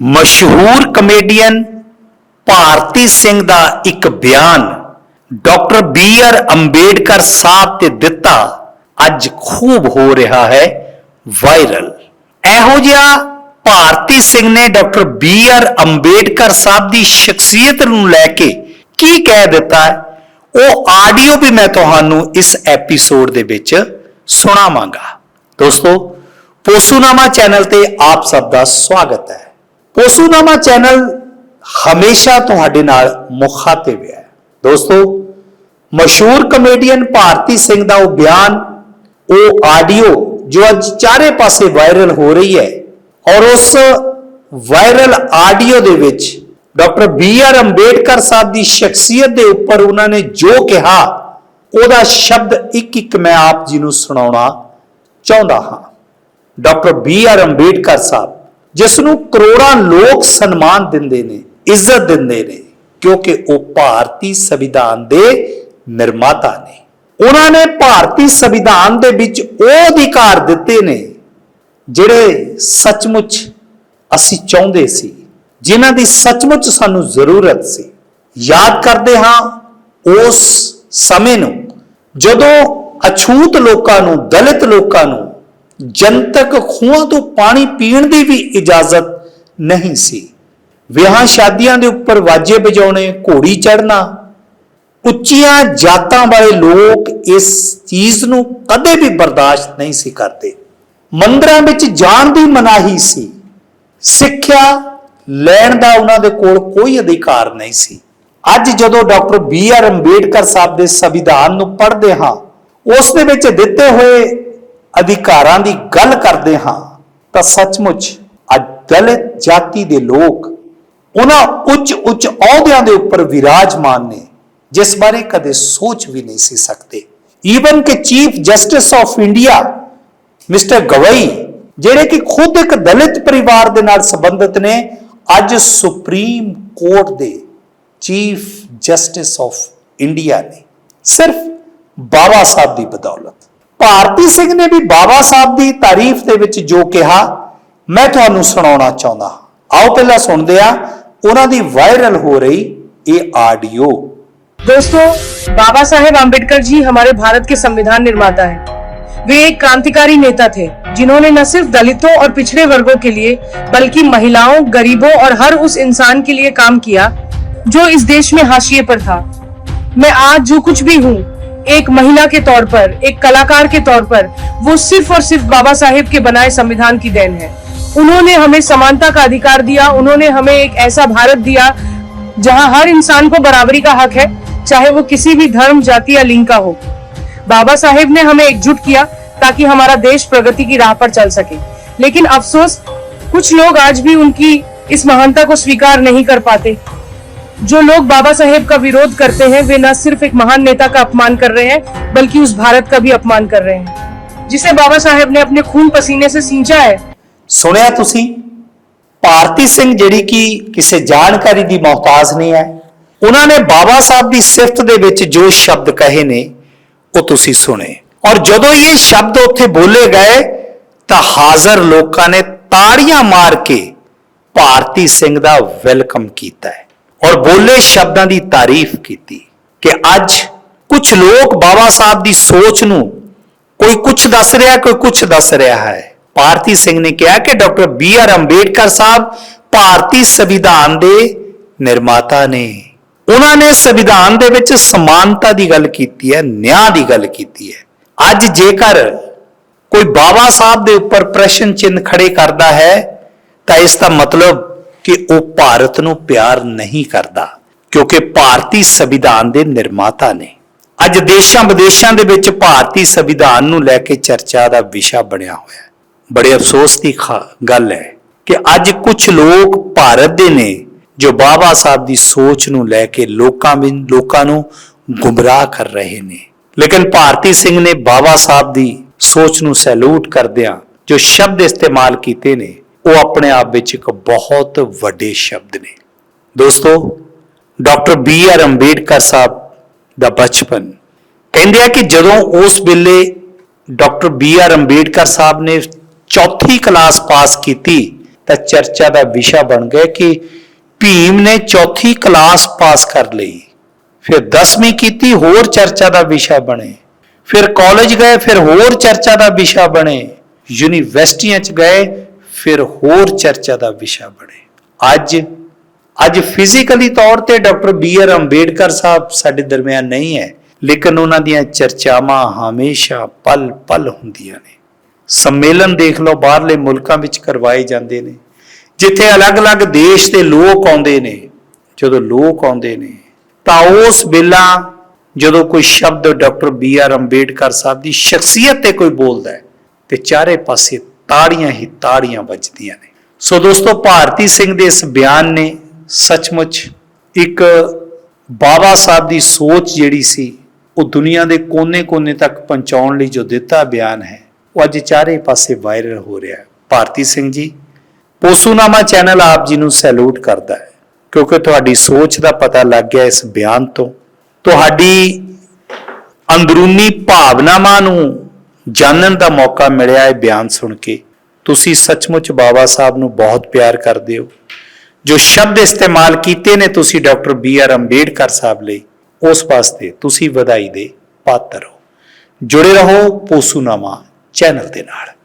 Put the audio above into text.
ਮਸ਼ਹੂਰ ਕਮੇਡੀਅਨ ਭਾਰਤੀ ਸਿੰਘ ਦਾ ਇੱਕ ਬਿਆਨ doctor B R Ambedkar Sahib ਤੇ ਦਿੱਤਾ ਅੱਜ ਖੂਬ ਹੋ ਰਿਹਾ ਹੈ ਵਾਇਰਲ। ਇਹੋ ਜਿਹਾ ਭਾਰਤੀ ਸਿੰਘ ਨੇ doctor B R Ambedkar Sahib ਦੀ ਸ਼ਖਸੀਅਤ ਨੂੰ ਲੈ ਕੇ ਕੀ ਕਹਿ ਦਿੱਤਾ ਉਹ ਆਡੀਓ ਵੀ ਮੈਂ ਤੁਹਾਨੂੰ ਇਸ ਐਪੀਸੋਡ ਦੇ ਵਿੱਚ ਸੁਣਾਵਾਂਗਾ। ਦੋਸਤੋ, ਪੋਸੂਨਾਮਾ ਚੈਨਲ ਤੇ ਆਪ ਸਭ ਦਾ ਸਵਾਗਤ ਹੈ। ਪੋਸੂਨਾਮਾ ਚੈਨਲ ਹਮੇਸ਼ਾ ਤੁਹਾਡੇ ਨਾਲ ਮੁਖਾਤਿਬ ਹੈ। ਦੋਸਤੋ, ਮਸ਼ਹੂਰ ਕਮੇਡੀਅਨ ਭਾਰਤੀ ਸਿੰਘ ਦਾ ਉਹ ਬਿਆਨ, ਉਹ ਆਡੀਓ ਜੋ ਅੱਜ ਚਾਰੇ ਪਾਸੇ ਵਾਇਰਲ ਹੋ ਰਹੀ ਹੈ ਔਰ ਉਸ ਵਾਇਰਲ ਆਡੀਓ ਦੇ ਵਿੱਚ doctor B R Ambedkar Sahib ਦੀ ਸ਼ਖਸੀਅਤ ਦੇ ਉੱਪਰ ਉਹਨਾਂ ਨੇ ਜੋ ਕਿਹਾ, ਉਹਦਾ ਸ਼ਬਦ ਇੱਕ ਇੱਕ ਮੈਂ ਆਪ ਜੀ ਨੂੰ ਸੁਣਾਉਣਾ ਚਾਹੁੰਦਾ ਹਾਂ। Doctor B R Ambedkar Sahib ਜਿਸ ਨੂੰ ਕਰੋੜਾਂ ਲੋਕ ਸਨਮਾਨ ਦਿੰਦੇ ਨੇ, ਇੱਜ਼ਤ ਦਿੰਦੇ ਨੇ, ਕਿਉਂਕਿ ਉਹ ਭਾਰਤੀ ਸੰਵਿਧਾਨ ਦੇ ਨਿਰਮਾਤਾ ਨੇ। ਉਹਨਾਂ ਨੇ ਭਾਰਤੀ ਸੰਵਿਧਾਨ ਦੇ ਵਿੱਚ ਉਹ ਅਧਿਕਾਰ ਦਿੱਤੇ ਨੇ, ਜਿਹੜੇ ਸੱਚਮੁੱਚ ਅਸੀਂ ਚਾਹੁੰਦੇ ਸੀ, ਜਿਨ੍ਹਾਂ ਦੀ ਸੱਚਮੁੱਚ ਸਾਨੂੰ ਜ਼ਰੂਰਤ ਸੀ। ਯਾਦ ਕਰਦੇ ਹਾਂ, ਉਸ ਸਮੇਂ ਨੂੰ ਜਦੋਂ ਅਛੂਤ ਲੋਕਾਂ ਨੂੰ, ਦਲਿਤ ਲੋਕਾਂ ਨੂੰ ਜਨਤਕ ਖੂਹਾਂ ਤੋਂ ਪਾਣੀ ਪੀਣ ਦੀ ਵੀ ਇਜਾਜ਼ਤ ਨਹੀਂ ਸੀ। ਵਿਆਹਾਂ ਸ਼ਾਦੀਆਂ ਦੇ ਉੱਪਰ ਵਾਜੇ ਵਜਾਉਣੇ, ਘੋੜੀ ਚੜਨਾ ਉੱਚੀਆਂ ਜਾਤਾਂ ਵਾਲੇ ਲੋਕ ਇਸ ਚੀਜ਼ ਨੂੰ ਕਦੇ ਵੀ ਬਰਦਾਸ਼ਤ ਨਹੀਂ ਸੀ ਕਰਦੇ। ਮੰਦਰਾਂ ਵਿੱਚ ਜਾਣ ਦੀ ਮਨਾਹੀ ਸੀ। ਸਿੱਖਿਆ ਲੈਣ ਦਾ ਉਹਨਾਂ ਦੇ ਕੋਲ ਕੋਈ ਅਧਿਕਾਰ ਨਹੀਂ ਸੀ। ਅੱਜ ਜਦੋਂ doctor B R Ambedkar Sahib ਦੇ ਸੰਵਿਧਾਨ ਨੂੰ ਪੜ੍ਹਦੇ ਹਾਂ, ਉਸ ਦੇ ਵਿੱਚ ਦਿੱਤੇ ਹੋਏ ਅਧਿਕਾਰਾਂ ਦੀ ਗੱਲ ਕਰਦੇ ਹਾਂ, ਤਾਂ ਸੱਚਮੁੱਚ ਅੱਜ ਦਲਿਤ ਜਾਤੀ ਦੇ ਲੋਕ ਉਹਨਾਂ ਉੱਚ ਉੱਚ ਅਹੁਦਿਆਂ ਦੇ ਉੱਪਰ ਵਿਰਾਜਮਾਨ ਨੇ, ਜਿਸ ਬਾਰੇ ਕਦੇ ਸੋਚ ਵੀ ਨਹੀਂ ਸੀ ਸਕਦੇ। ਈਵਨ ਕਿ chief justice of India mister Gavai ਜਿਹੜੇ ਕਿ ਖੁਦ ਇੱਕ ਦਲਿਤ ਪਰਿਵਾਰ ਦੇ ਨਾਲ ਸੰਬੰਧਿਤ ਨੇ, ਅੱਜ ਸੁਪਰੀਮ ਕੋਰਟ ਦੇ ਚੀਫ ਜਸਟਿਸ ਆਫ ਇੰਡੀਆ ਨੇ, ਸਿਰਫ ਬਾਬਾ ਸਾਹਿਬ ਦੀ ਬਦੌਲਤ। ਭਾਰਤੀ ਸਿੰਘ ਨੇ ਵੀ ਬਾਬਾ ਸਾਹਿਬ ਦੀ ਤਾਰੀਫ ਦੇ ਵਿੱਚ ਜੋ ਕਿਹਾ ਮੈਂ ਤੁਹਾਨੂੰ ਸੁਣਾਉਣਾ ਚਾਹੁੰਦਾ ਹਾਂ। ਆਓ ਪਹਿਲਾਂ ਸੁਣਦੇ ਆ ਉਹਨਾਂ ਦੀ ਵਾਇਰਲ ਹੋ ਰਹੀ ਇਹ ਆਡੀਓ दोस्तों बाबा साहेब आम्बेडकर जी हमारे भारत के संविधान निर्माता हैं वे एक क्रांतिकारी नेता थे जिन्होंने न सिर्फ दलितों और पिछड़े वर्गों के लिए बल्कि महिलाओं गरीबों और हर उस इंसान के लिए काम किया जो इस देश में हाशिए पर था मैं आज जो कुछ भी हूँ एक महिला के तौर पर, एक कलाकार के तौर पर, वो सिर्फ़ और सिर्फ़ बाबा साहेब के बनाए संविधान की देन है। उन्होंने हमें समानता का अधिकार दिया, उन्होंने हमें एक ऐसा भारत दिया जहाँ हर इंसान को बराबरी का हक है, चाहे वो किसी भी धर्म, जाति या लिंग का हो। बाबा साहेब ने हमें एकजुट किया ताकि हमारा देश प्रगति की राह पर चल सके। लेकिन अफसोस, कुछ लोग आज भी उनकी इस महानता को स्वीकार नहीं कर पाते। जो लोग बाबा साहेब का विरोध करते हैं वे न सिर्फ एक महान नेता का अपमान कर रहे हैं बल्कि उस भारत का भी अपमान कर रहे हैं जिसे बाबा साहेब ने अपने खून पसीने से सींचा है ਸੁਣਿਆ ਤੁਸੀਂ ਭਾਰਤੀ ਸਿੰਘ ਜਿਹੜੀ ਕਿ ਕਿਸੇ ਜਾਣਕਾਰੀ ਦੀ ਮੁਹਤਾਜ ਨਹੀਂ ਹੈ ਉਹਨਾਂ ਨੇ ਬਾਬਾ ਸਾਹਿਬ ਦੀ ਸਿਫਤ ਦੇ ਵਿੱਚ ਜੋ ਸ਼ਬਦ ਕਹੇ ਨੇ ਉਹ ਤੁਸੀਂ ਸੁਣੇ ਔਰ ਜਦੋਂ ਇਹ ਸ਼ਬਦ ਉੱਥੇ ਬੋਲੇ ਗਏ ਤਾਂ ਹਾਜ਼ਰ ਲੋਕਾਂ ਨੇ ਤਾੜੀਆਂ ਮਾਰ ਕੇ ਭਾਰਤੀ ਸਿੰਘ ਦਾ ਵੈਲਕਮ ਕੀਤਾ ਹੈ ਔਰ ਬੋਲੇ ਸ਼ਬਦਾਂ ਦੀ ਤਾਰੀਫ ਕੀਤੀ ਕਿ ਅੱਜ ਕੁਝ ਲੋਕ ਬਾਬਾ ਸਾਹਿਬ ਦੀ ਸੋਚ ਨੂੰ ਕੋਈ ਕੁਝ ਦੱਸ ਰਿਹਾ, ਕੋਈ ਕੁਝ ਦੱਸ ਰਿਹਾ ਹੈ। ਭਾਰਤੀ ਸਿੰਘ ਨੇ ਕਿਹਾ ਕਿ doctor B R Ambedkar Sahib ਭਾਰਤੀ ਸੰਵਿਧਾਨ ਦੇ ਨਿਰਮਾਤਾ ਨੇ। ਉਹਨਾਂ ਨੇ ਸੰਵਿਧਾਨ ਦੇ ਵਿੱਚ ਸਮਾਨਤਾ ਦੀ ਗੱਲ ਕੀਤੀ ਹੈ, ਨਿਆਂ ਦੀ ਗੱਲ ਕੀਤੀ ਹੈ। ਅੱਜ ਜੇਕਰ ਕੋਈ ਬਾਬਾ ਸਾਹਿਬ ਦੇ ਉੱਪਰ ਪ੍ਰਸ਼ਨ ਚਿੰਨ੍ਹ ਖੜੇ ਕਰਦਾ ਹੈ, ਤਾਂ ਇਸ ਦਾ ਮਤਲਬ ਕਿ ਉਹ ਭਾਰਤ ਨੂੰ ਪਿਆਰ ਨਹੀਂ ਕਰਦਾ, ਕਿਉਂਕਿ ਭਾਰਤੀ ਸੰਵਿਧਾਨ ਦੇ ਨਿਰਮਾਤਾ ਨੇ। ਅੱਜ ਦੇਸ਼ਾਂ ਵਿਦੇਸ਼ਾਂ ਦੇ ਵਿੱਚ ਭਾਰਤੀ ਸੰਵਿਧਾਨ ਨੂੰ ਲੈ ਕੇ ਚਰਚਾ ਦਾ ਵਿਸ਼ਾ ਬਣਿਆ ਹੋਇਆ ਹੈ। ਬੜੇ ਅਫਸੋਸ ਦੀ ਖਾ- ਗੱਲ ਹੈ ਕਿ ਅੱਜ ਕੁਝ ਲੋਕ ਭਾਰਤ ਦੇ ਨੇ, ਜੋ ਬਾਬਾ ਸਾਹਿਬ ਦੀ ਸੋਚ ਨੂੰ ਲੈ ਕੇ ਲੋਕਾਂ ਵਿੱਚ ਲੋਕਾਂ ਨੂੰ ਗੁੰਮਰਾਹ ਕਰ ਰਹੇ ਨੇ। ਲੇਕਿਨ ਭਾਰਤੀ ਸਿੰਘ ਨੇ ਬਾਬਾ ਸਾਹਿਬ ਦੀ ਸੋਚ ਨੂੰ ਸੈਲੂਟ ਕਰਦਿਆਂ ਜੋ ਸ਼ਬਦ ਇਸਤੇਮਾਲ ਕੀਤੇ ਨੇ ਉਹ ਆਪਣੇ ਆਪ ਵਿੱਚ ਇੱਕ ਬਹੁਤ ਵੱਡੇ ਸ਼ਬਦ ਨੇ। ਦੋਸਤੋ, doctor B R Ambedkar Sahib ਦਾ ਬਚਪਨ ਕਹਿੰਦੇ ਆ ਕਿ ਜਦੋਂ ਉਸ ਵੇਲੇ doctor B R Ambedkar Sahib ਨੇ ਚੌਥੀ ਕਲਾਸ ਪਾਸ ਕੀਤੀ, ਤਾਂ ਚਰਚਾ ਦਾ ਵਿਸ਼ਾ ਬਣ ਗਿਆ ਕਿ ਭੀਮ ਨੇ ਚੌਥੀ ਕਲਾਸ ਪਾਸ ਕਰ ਲਈ। ਫਿਰ 10ਵੀਂ ਕੀਤੀ, ਹੋਰ ਚਰਚਾ ਦਾ ਵਿਸ਼ਾ ਬਣੇ। ਫਿਰ ਕਾਲਜ ਗਏ, ਫਿਰ ਹੋਰ ਚਰਚਾ ਦਾ ਵਿਸ਼ਾ ਬਣੇ। ਯੂਨੀਵਰਸਿਟੀਆਂ ਚ ਗਏ ਫਿਰ ਹੋਰ ਚਰਚਾ ਦਾ ਵਿਸ਼ਾ ਬਣੇ। ਅੱਜ ਅੱਜ ਫਿਜ਼ੀਕਲੀ ਤੌਰ ਤੇ doctor B R Ambedkar Sahib ਸਾਡੇ ਦਰਮਿਆਨ ਨਹੀਂ ਹੈ, ਲੇਕਿਨ ਉਹਨਾਂ ਦੀਆਂ ਚਰਚਾਵਾਂ ਹਮੇਸ਼ਾ ਪਲ ਪਲ ਹੁੰਦੀਆਂ ਨੇ। ਸੰਮੇਲਨ ਦੇਖ ਲਓ, ਬਾਹਰਲੇ ਮੁਲਕਾਂ ਵਿੱਚ ਕਰਵਾਏ ਜਾਂਦੇ ਨੇ, ਜਿੱਥੇ ਅਲੱਗ-ਅਲੱਗ ਦੇਸ਼ ਦੇ ਲੋਕ ਆਉਂਦੇ ਨੇ। ਜਦੋਂ ਲੋਕ ਆਉਂਦੇ ਨੇ, ਤਾਂ ਉਸ ਵੇਲਾ ਜਦੋਂ ਕੋਈ ਸ਼ਬਦ doctor B R Ambedkar Sahib ਦੀ ਸ਼ਖਸੀਅਤ ਤੇ ਕੋਈ ਬੋਲਦਾ ਹੈ, ਤੇ ਚਾਰੇ ਪਾਸੇ ਤਾੜੀਆਂ ਹੀ ਤਾੜੀਆਂ ਵੱਜਦੀਆਂ ਨੇ। ਸੋ ਦੋਸਤੋ, ਭਾਰਤੀ ਸਿੰਘ ਦੇ ਇਸ ਬਿਆਨ ਨੇ ਸੱਚਮੁੱਚ ਇੱਕ ਬਾਬਾ ਸਾਹਿਬ ਦੀ ਸੋਚ ਜਿਹੜੀ ਸੀ, ਉਹ ਦੁਨੀਆ ਦੇ ਕੋਨੇ-ਕੋਨੇ ਤੱਕ ਪਹੁੰਚਾਉਣ ਲਈ ਜੋ ਦਿੱਤਾ ਬਿਆਨ ਹੈ, ਉਹ ਅੱਜ ਚਾਰੇ ਪਾਸੇ ਵਾਇਰਲ ਹੋ ਰਿਹਾ ਹੈ। ਭਾਰਤੀ ਸਿੰਘ ਜੀ, ਪੋਸੂਨਾਮਾ ਚੈਨਲ ਆਪ ਜੀ ਨੂੰ ਸੈਲੂਟ ਕਰਦਾ ਹੈ, ਕਿਉਂਕਿ ਤੁਹਾਡੀ ਸੋਚ ਦਾ ਪਤਾ ਲੱਗ ਗਿਆ ਇਸ ਬਿਆਨ ਤੋਂ। ਤੁਹਾਡੀ ਅੰਦਰੂਨੀ ਭਾਵਨਾਵਾਂ ਨੂੰ ਜਾਣਨ ਦਾ ਮੌਕਾ ਮਿਲਿਆ ਹੈ ਬਿਆਨ ਸੁਣ ਕੇ। ਤੁਸੀਂ ਸੱਚਮੁੱਚ ਬਾਬਾ ਸਾਹਿਬ ਨੂੰ ਬਹੁਤ ਪਿਆਰ ਕਰਦੇ ਹੋ। ਜੋ ਸ਼ਬਦ ਇਸਤੇਮਾਲ ਕੀਤੇ ਨੇ ਤੁਸੀਂ doctor B R Ambedkar Sahib ਲਈ, ਉਸ ਵਾਸਤੇ ਤੁਸੀਂ ਵਧਾਈ ਦੇ ਪਾਤਰ ਹੋ। ਜੁੜੇ ਰਹੋ ਪੋਸੂਨਾਮਾ ਚੈਨਲ ਦੇ ਨਾਲ।